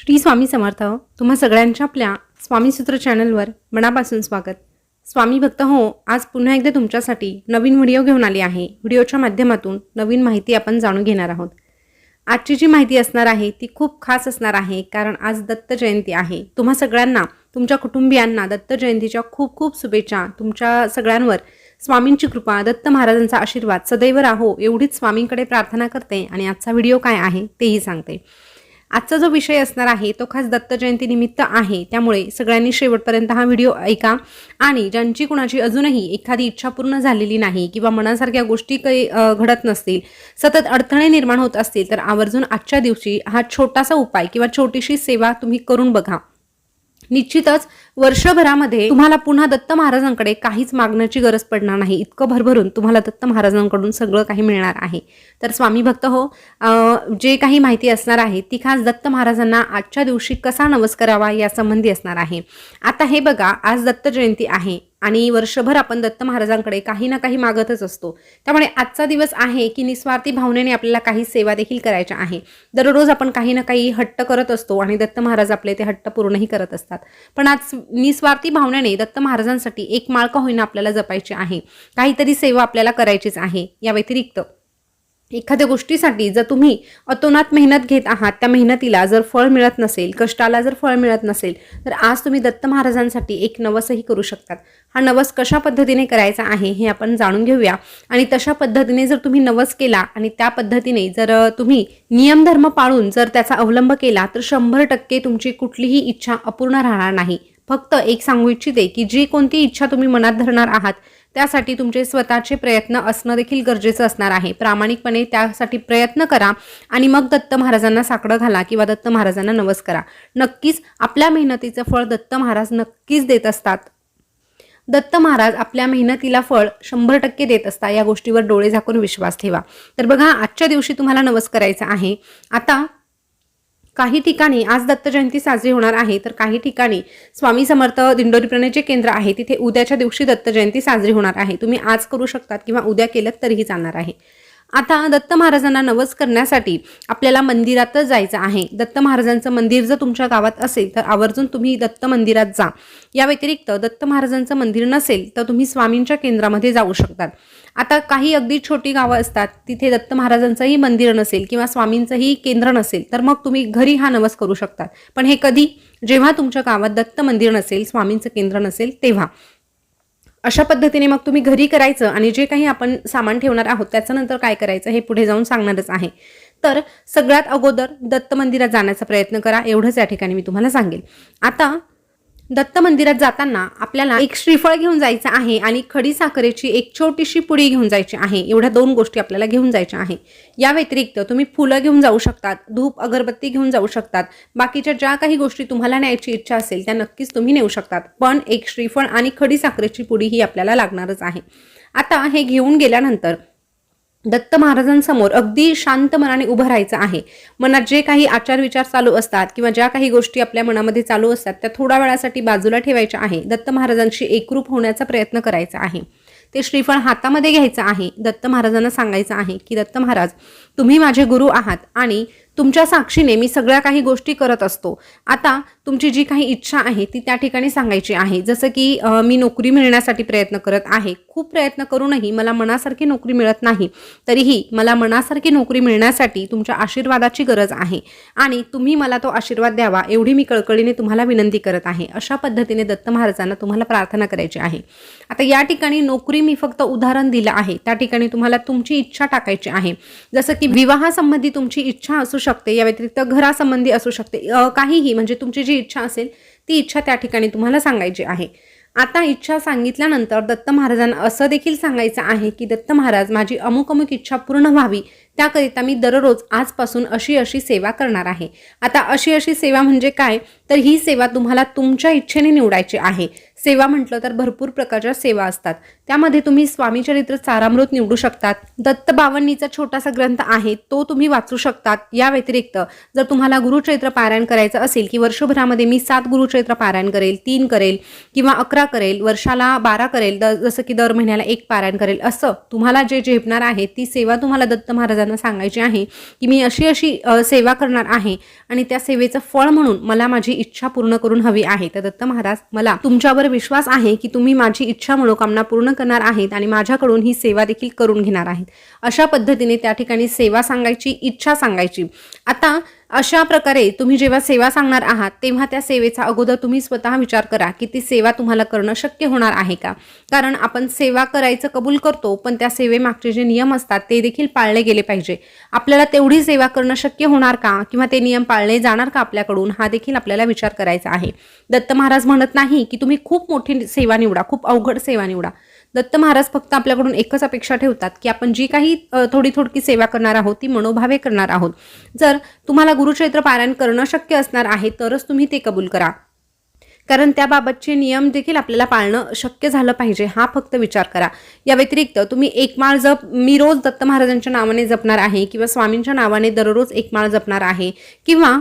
श्री स्वामी समर्थ हो. तुम्हा सगळ्यांच्या आपल्या स्वामीसूत्र चॅनलवर मनापासून स्वागत. स्वामी भक्त हो आज पुन्हा एकदा तुमच्यासाठी नवीन व्हिडिओ घेऊन आली आहे. व्हिडिओच्या माध्यमातून नवीन माहिती आपण जाणून घेणार आहोत. आजची जी माहिती असणार आहे ती खूप खास असणार आहे कारण आज दत्त जयंती आहे. तुम्हा सगळ्यांना तुमच्या कुटुंबियांना दत्त जयंतीच्या खूप खूप शुभेच्छा. तुमच्या सगळ्यांवर स्वामींची कृपा दत्त महाराजांचा आशीर्वाद. सदैव राहो एवढीच स्वामींकडे प्रार्थना करते आणि आजचा व्हिडिओ काय आहे तेही सांगते. आजचा जो विषय असणार आहे तो खास दत्त आहे. त्यामुळे सगळ्यांनी शेवटपर्यंत हा व्हिडिओ ऐका. आणि ज्यांची कुणाची अजूनही एखादी इच्छा पूर्ण झालेली नाही किंवा मनासारख्या गोष्टी काही घडत नसतील सतत अडथळे निर्माण होत असतील तर आवर्जून आजच्या दिवशी हा छोटासा उपाय किंवा छोटीशी सेवा तुम्ही करून बघा. निश्चितच वर्षभरामध्ये तुम्हाला पुन्हा दत्त महाराजांकडे काहीच मागण्याची गरज पडणार नाही. इतकं भरभरून तुम्हाला दत्त महाराजांकडून सगळं काही मिळणार आहे. तर स्वामी भक्त हो जे काही माहिती असणार आहे ती खास दत्त महाराजांना आजच्या दिवशी कसा नवस करावा या संबंधी असणार आहे. आता हे बघा आज दत्त जयंती आहे. आणि वर्षभर आपण दत्त महाराजांकडे काही ना काही मागतच असतो. त्यामुळे आजचा दिवस आहे की निस्वार्थी भावनेने आपल्याला काही सेवा देखील करायच्या आहे. दररोज आपण काही ना काही हट्ट करत असतो आणि दत्त महाराज आपले ते हट्ट पूर्णही करत असतात. पण आज निस्वार्थी भावनेने दत्त महाराजांसाठी एक माळ का होईना आपल्याला जपायची आहे. काहीतरी सेवा आपल्याला करायचीच आहे. या व्यतिरिक्त एखाद्या गोष्टीसाठी जर तुम्ही अतोनात मेहनत घेत आहात त्या मेहनतीला जर फळ मिळत नसेल कष्टाला जर फळ मिळत नसेल तर आज तुम्ही दत्त महाराजांसाठी एक नवसही करू शकतात. हा नवस कशा पद्धतीने करायचा आहे हे आपण जाणून घेऊया आणि तशा पद्धतीने जर तुम्ही नवस केला आणि त्या पद्धतीने जर तुम्ही नियमधर्म पाळून जर त्याचा अवलंब केला तर शंभर टक्के तुमची कुठलीही इच्छा अपूर्ण राहणार नाही. फक्त एक सांगू इच्छिते की जी कोणती इच्छा तुम्ही मनात धरणार आहात त्यासाठी तुमचे स्वतःचे प्रयत्न असणं देखील गरजेचं असणार आहे. प्रामाणिकपणे त्यासाठी प्रयत्न करा आणि मग दत्त महाराजांना साकडं घाला किंवा दत्त महाराजांना नवस करा. नक्कीच आपल्या मेहनतीचं फळ दत्त महाराज नक्कीच देत असतात. दत्त महाराज आपल्या मेहनतीला फळ शंभर टक्के देत असतात. या गोष्टीवर डोळे झाकून विश्वास ठेवा. तर बघा आजच्या दिवशी तुम्हाला नवस करायचा आहे. आता काही ठिकाणी आज दत्त जयंती साजरी होणार आहे तर काही ठिकाणी स्वामी समर्थ दिंडोरी प्रणयचे केंद्र आहे तिथे उद्याच्या दिवशी दत्त जयंती साजरी होणार आहे. तुम्ही आज करू शकतात किंवा उद्या केलं तरीही चालणार आहे. आता दत्त महाराजांना नवस करण्यासाठी आपल्याला मंदिरातच जायचं आहे. दत्त महाराजांचं मंदिर जर तुमच्या गावात असेल तर आवर्जून तुम्ही दत्त मंदिरात जा. या व्यतिरिक्त दत्त महाराजांचं मंदिर नसेल तर तुम्ही स्वामींच्या केंद्रामध्ये जाऊ शकतात. आता काही अगदी छोटी गावं असतात तिथे दत्त महाराजांचंही मंदिर नसेल किंवा स्वामींचंही केंद्र नसेल तर मग तुम्ही घरी हा नवस करू शकतात. पण हे कधी? जेव्हा तुमच्या गावात दत्त मंदिर नसेल स्वामींचं केंद्र नसेल तेव्हा. अशा पद्धतीने मग तुम्ही घरी करायचं आणि जे काही आपण सामान ठेवणार आहोत त्याच्यानंतर काय करायचं हे पुढे जाऊन सांगणारच आहे. तर सगळ्यात अगोदर दत्त मंदिरात जाण्याचा प्रयत्न करा एवढंच या ठिकाणी मी तुम्हाला सांगेल. आता दत्त मंदिरात जाताना आपल्याला एक श्रीफळ घेऊन जायचं आहे आणि खडी साखरेची एक छोटीशी पुडी घेऊन जायची आहे. एवढ्या दोन गोष्टी आपल्याला घेऊन जायच्या आहे. या व्यतिरिक्त तुम्ही फुलं घेऊन जाऊ शकतात धूप अगरबत्ती घेऊन जाऊ शकतात. बाकीच्या ज्या काही गोष्टी तुम्हाला न्यायची इच्छा असेल त्या नक्कीच तुम्ही नेऊ शकतात. पण एक श्रीफळ आणि खडी साखरेची पुडी ही आपल्याला लागणारच आहे. आता हे घेऊन गेल्यानंतर दत्त महाराजांसमोर अगदी शांत मनाने उभं राहायचं आहे. मनात जे काही आचार विचार चालू असतात किंवा ज्या काही गोष्टी आपल्या मनामध्ये चालू असतात त्या थोड्या वेळासाठी बाजूला ठेवायच्या आहे. दत्त महाराजांशी एकरूप होण्याचा प्रयत्न करायचा आहे. ते श्रीफळ हातामध्ये घ्यायचं आहे. दत्त महाराजांना सांगायचं आहे की दत्त महाराज तुम्ही माझे गुरु आहात आणि तुमच्या साक्षीने मी सगळ्या काही गोष्टी करत असतो. आता तुमची जी काही इच्छा आहे ती त्या ठिकाणी सांगायची आहे. जसं की मी नोकरी मिळण्यासाठी प्रयत्न करत आहे. खूप प्रयत्न करूनही मला मनासारखी नोकरी मिळत नाही. तरीही मला मनासारखी नोकरी मिळण्यासाठी तुमच्या आशीर्वादाची गरज आहे. आणि तुम्ही मला तो आशीर्वाद द्यावा एवढी मी कळकळीने तुम्हाला विनंती करत आहे. अशा पद्धतीने दत्त महाराजांना तुम्हाला प्रार्थना करायची आहे. आता या ठिकाणी नोकरी मी फक्त उदाहरण दिलं आहे. त्या ठिकाणी तुम्हाला तुमची इच्छा टाकायची आहे. जसं की विवाहासंबंधी तुमची इच्छा असू शकते. या व्यतिरिक्त घरासंबंधी असू शकते. काहीही म्हणजे तुमची जी इच्छा असेल ती इच्छा त्या ठिकाणी तुम्हाला सांगायची आहे. आता इच्छा सांगितल्यानंतर दत्त महाराजांना असं देखील सांगायचं आहे की दत्त महाराज माझी अमुक अमुक इच्छा पूर्ण व्हावी. त्याकरिता मी दररोज आजपासून अशी अशी सेवा करणार आहे. आता अशी अशी सेवा म्हणजे काय? तर ही सेवा तुम्हाला तुमच्या इच्छेने निवडायची आहे. सेवा म्हटलं तर भरपूर प्रकारच्या सेवा असतात. त्यामध्ये तुम्ही स्वामीचरित्र सारामृत निवडू शकतात. दत्त बावन्नीचा छोटासा ग्रंथ आहे तो तुम्ही वाचू शकतात. या व्यतिरिक्त जर तुम्हाला गुरुचरित्र पारायण करायचं असेल की वर्षभरामध्ये मी सात गुरुचरित्र पारायण करेल तीन करेल किंवा अकरा करेल वर्षाला बारा करेल जसं की दर महिन्याला एक पारायण करेल असं तुम्हाला जे झेपणार आहे ती सेवा तुम्हाला दत्त महाराजांना सांगायची आहे की मी अशी अशी सेवा करणार आहे आणि त्या सेवेचं फळ म्हणून मला माझी इच्छा पूर्ण करून हवी आहे. तर दत्त महाराज मला तुमच्यावर विश्वास आहे की तुम्ही माझी इच्छा मनोकामना पूर्ण करणार आहेत आणि माझ्याकडून ही सेवा देखील करून घेणार आहेत. अशा पद्धतीने त्या ठिकाणी सेवा सांगायची इच्छा सांगायची. आता अशा प्रकारे तुम्ही जेव्हा सेवा सांगणार आहात तेव्हा त्या सेवेचा अगोदर तुम्ही स्वतः विचार करा की ती सेवा तुम्हाला करणं शक्य होणार आहे का? कारण आपण सेवा करायचं कबूल करतो पण त्या सेवेमागचे जे नियम असतात ते देखील पाळले गेले पाहिजे. आपल्याला तेवढी सेवा करणं शक्य होणार का? किंवा ते नियम पाळले जाणार का आपल्याकडून? हा देखील आपल्याला विचार करायचा आहे. दत्त महाराज म्हणत नाही की तुम्ही खूप मोठी सेवा निवडा खूप अवघड सेवा निवडा. दत्त महाराज फक्त आपल्याकडून एकच अपेक्षा ठेवतात की आपण जी काही थोडी थोडकी सेवा करणार आहोत ती मनोभावे करणार आहोत. जर तुम्हाला गुरुचरित्र पारायण करणं शक्य असणार आहे तरच तुम्ही ते कबूल करा. कारण त्याबाबतचे नियम देखील आपल्याला पाळणं शक्य झालं पाहिजे हा फक्त विचार करा. या व्यतिरिक्त तुम्ही एकमाळ जप मी रोज दत्त महाराजांच्या नावाने जपणार आहे किंवा स्वामींच्या नावाने दररोज एकमाळ जपणार आहे किंवा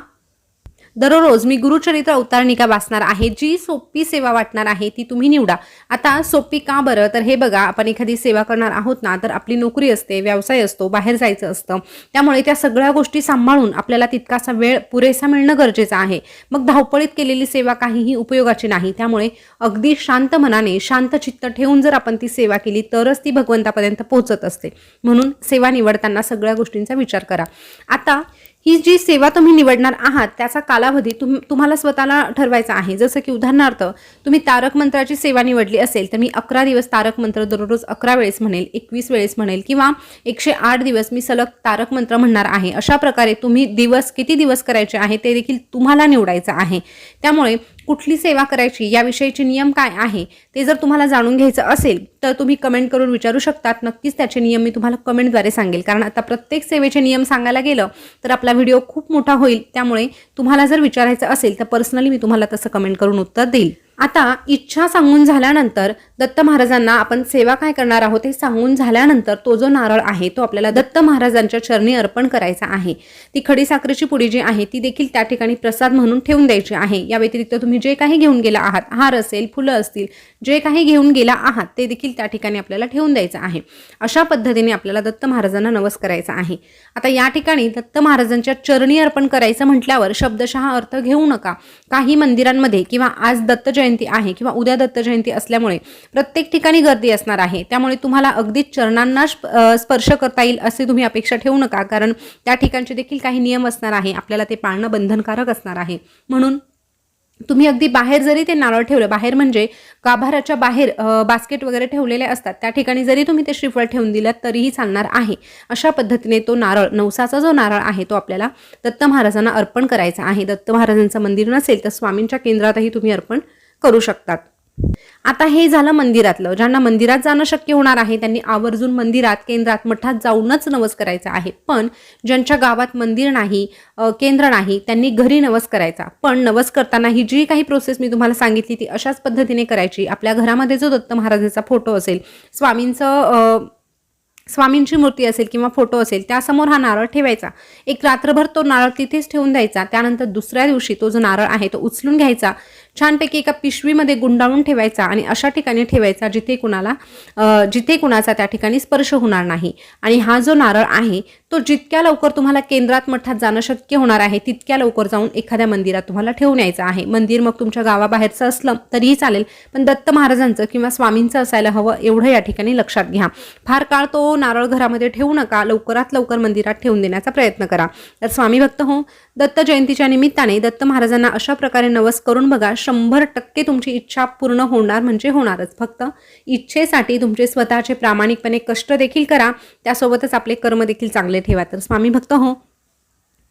दररोज मी गुरुचरित्र अवतारणिका वाचणार आहे. जी सोपी सेवा वाटणार आहे ती तुम्ही निवडा. आता सोपी का बरं? तर हे बघा आपण एखादी सेवा करणार आहोत ना तर आपली नोकरी असते व्यवसाय असतो बाहेर जायचं असतं. त्यामुळे त्या सगळ्या गोष्टी सांभाळून आपल्याला तितकासा वेळ पुरेसा मिळणं गरजेचं आहे. मग धावपळीत केलेली सेवा काहीही उपयोगाची नाही. त्यामुळे अगदी शांत मनाने शांत चित्त ठेवून जर आपण ती सेवा केली तरच ती भगवंतापर्यंत पोहोचत असते. म्हणून सेवा निवडताना सगळ्या गोष्टींचा विचार करा. आता ही जी सेवा तुम्ही निवडणार आहात त्याचा कालावधी तुम तुम्हाला स्वतःला ठरवायचा आहे. जसं की उदाहरणार्थ तुम्ही तारक मंत्राची सेवा निवडली असेल तर मी अकरा दिवस तारक मंत्र दररोज अकरा वेळेस म्हणेल एकवीस वेळेस म्हणेल किंवा एकशे आठ दिवस मी सलग तारक मंत्र म्हणणार आहे. अशा प्रकारे तुम्ही दिवस किती दिवस करायचे आहे ते देखील तुम्हाला निवडायचं आहे. त्यामुळे कुठली सेवा करायची याविषयीचे नियम काय आहे ते जर तुम्हाला जाणून घ्यायचं असेल तर तुम्ही कमेंट करून विचारू शकतात. नक्कीच त्याचे नियम मी तुम्हाला कमेंटद्वारे सांगेल. कारण आता प्रत्येक सेवेचे नियम सांगायला गेलं तर आपला व्हिडिओ खूप मोठा होईल. त्यामुळे तुम्हाला जर विचारायचं असेल तर पर्सनली मी तुम्हाला तसं कमेंट करून उत्तर देईल. आता इच्छा सांगून झाल्यानंतर दत्त महाराजांना आपण सेवा काय करणार आहोत हे सांगून झाल्यानंतर तो जो नारळ आहे तो आपल्याला दत्त महाराजांच्या चरणी अर्पण करायचा आहे. ती खडी साखरेची पुडी जी आहे ती देखील त्या ठिकाणी प्रसाद म्हणून ठेवून द्यायची आहे. या व्यतिरिक्त तुम्ही जे काही घेऊन गेला आहात हार असेल फुलं असतील जे काही घेऊन गेला आहात ते देखील त्या ठिकाणी आपल्याला ठेवून द्यायचं आहे. अशा पद्धतीने आपल्याला दत्त महाराजांना नवस करायचा आहे. आता या ठिकाणी दत्त महाराजांच्या चरणी अर्पण करायचं म्हटल्यावर शब्दशः अर्थ घेऊ नका. काही मंदिरांमध्ये किंवा आज दत्त जयंती जयंती आहे किंवा उद्या दत्त जयंती असल्यामुळे प्रत्येक ठिकाणी गर्दी असणार आहे. त्यामुळे तुम्हाला अगदी चरणांना स्पर्श करता येईल असे तुम्ही अपेक्षा ठेवू नका. कारण त्या ठिकाणचे देखील काही नियम असणार आहे. आपल्याला ते पाळणं बंधनकारक असणार आहे. म्हणून तुम्ही अगदी बाहेर जरी ते नारळ ठेवलं बाहेर म्हणजे गाभाराच्या बाहेर बास्केट वगैरे ठेवलेले असतात. त्या ठिकाणी जरी तुम्ही ते श्रीफळ ठेवून दिलं तरीही चालणार आहे. अशा पद्धतीने तो नारळ नवसाचा जो नारळ आहे तो आपल्याला दत्त महाराजांना अर्पण करायचा आहे. दत्त महाराजांचं मंदिर नसेल तर स्वामींच्या केंद्रातही तुम्ही अर्पण करू शकतात. आता हे झालं मंदिरातलं. ज्यांना मंदिरात जाणं शक्य होणार आहे त्यांनी आवर्जून मंदिरात केंद्रात मठात जाऊनच नवस करायचा आहे. पण ज्यांच्या गावात मंदिर नाही केंद्र नाही त्यांनी घरी नवस करायचा. पण नवस करताना ही जी काही प्रोसेस मी तुम्हाला सांगितली ती अशाच पद्धतीने करायची. आपल्या घरामध्ये जो दत्त महाराजांचा फोटो असेल स्वामींचं स्वामींची मूर्ती असेल किंवा फोटो असेल त्यासमोर हा नारळ ठेवायचा. एक रात्रभर तो नारळ तिथेच ठेवून द्यायचा. त्यानंतर दुसऱ्या दिवशी तो जो नारळ आहे तो उचलून घ्यायचा. छानपैकी एका पिशवीमध्ये गुंडाळून ठेवायचा आणि अशा ठिकाणी ठेवायचा जिथे कुणाला जिथे कुणाचा त्या ठिकाणी स्पर्श होणार नाही. आणि हा जो नारळ आहे तो जितक्या लवकर तुम्हाला केंद्रात मठात जाणं शक्य होणार आहे तितक्या लवकर जाऊन एखाद्या मंदिरात तुम्हाला ठेवून यायचं आहे. मंदिर मग तुमच्या गावाबाहेरचं असलं तरीही चालेल पण दत्त महाराजांचं किंवा स्वामींचं असायला हवं एवढं या ठिकाणी लक्षात घ्या. फार काळ तो नारळ घरामध्ये ठेवू नका. लवकरात लवकर मंदिरात ठेवून देण्याचा प्रयत्न करा. तर स्वामी भक्त हो दत्त जयंतीच्या निमित्ताने दत्त महाराजांना अशा प्रकारे नवस करून बघा शंभर टक्के तुमची इच्छा पूर्ण होणार म्हणजे होणारच. फक्त इच्छेसाठी तुमचे स्वतःचे प्रामाणिकपणे कष्ट देखील करा. त्यासोबतच आपले कर्म देखील चांगले ठेवा. तर स्वामी भक्त हो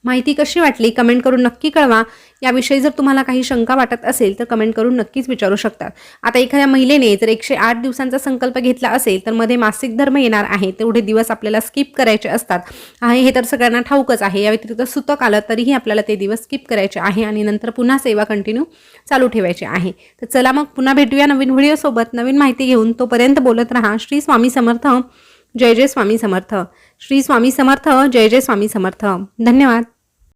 माहिती कशी वाटली कमेंट करून नक्की कळवा. याविषयी जर तुम्हाला काही शंका वाटत असेल तर कमेंट करून नक्कीच विचारू शकतात. आता एखाद्या महिलेने जर एकशे आठ दिवसांचा संकल्प घेतला असेल तर मध्ये मासिक धर्म येणार आहे. तेवढे दिवस आपल्याला स्किप करायचे असतात. आहे हे तर सगळ्यांना ठाऊकच आहे. या व्यतिरिक्त सुतक आलं तरीही आपल्याला ते दिवस स्किप करायचे आहे आणि नंतर पुन्हा सेवा कंटिन्यू चालू ठेवायची आहे. तर चला मग पुन्हा भेटूया नवीन व्हिडिओसोबत नवीन माहिती घेऊन तोपर्यंत बोलत राहा. श्री स्वामी समर्थ. जय जय स्वामी समर्थ. श्री स्वामी समर्थ. जय जय स्वामी समर्थ. धन्यवाद.